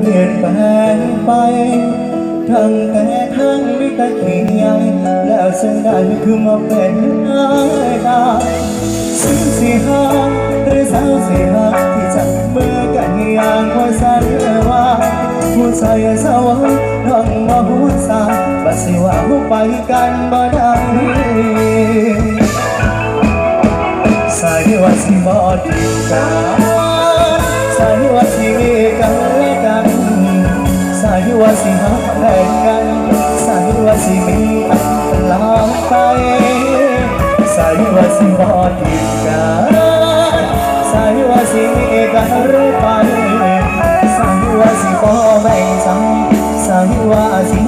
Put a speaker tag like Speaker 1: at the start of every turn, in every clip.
Speaker 1: เปลี่ยนแปลงไป ทั้งแต่ทั้งมิตรเคียงแล้วเส้นได้คือมาเป็นนายตาสิ่งสีหาหรือสาวสีหาที่จับมือกันอย่างคอยสันว่าผู้ชายสาวน้องมาหัวสาบัดสิว่าผู้ไปกันบ่ได้สายว่าสิบอดีกันสายว่าสิ ว่าสิหักแพงกันสายว่าสิมีอันลาไปสายว่าสิบอดีกันสายว่าสิมีกันเรื่อไปสายว่าสิบอแบ่งสังสายว่าสิ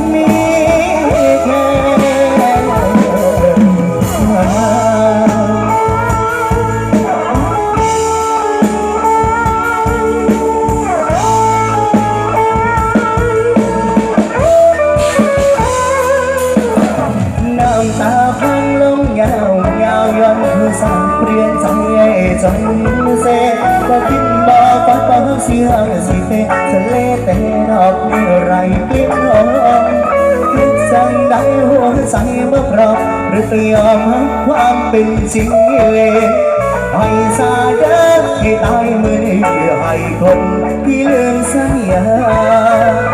Speaker 1: ยาวย้อนคือสั่งเปลี่ยนใจจนเสก็คิดบอกฟ้าฟ้าเสียงสิเตทะเลแต่ดอกมีไรกลิ่นหอมคิดสั่งได้หัวใจเมื่อพร้อมหรือจะยมความเป็นจริงเลยให้สาเดินให้ตายมือนี้ให้คนที่ลืมสัญญา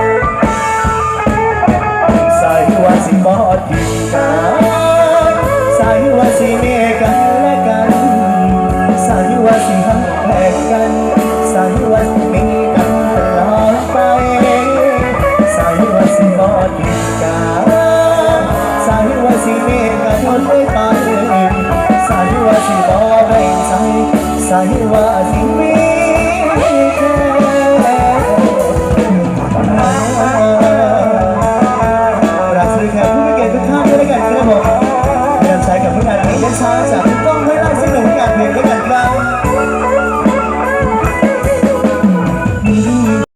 Speaker 1: สายว่าสิเมกันและกันสายว่าสิหักแพกกันสายว่าสิมีกันตลอดไปสายว่าสิบอดีกันสายว่าสิเมกันหมดเลยไปสายว่าสิบอแบ่งใจสายว่า Salsa.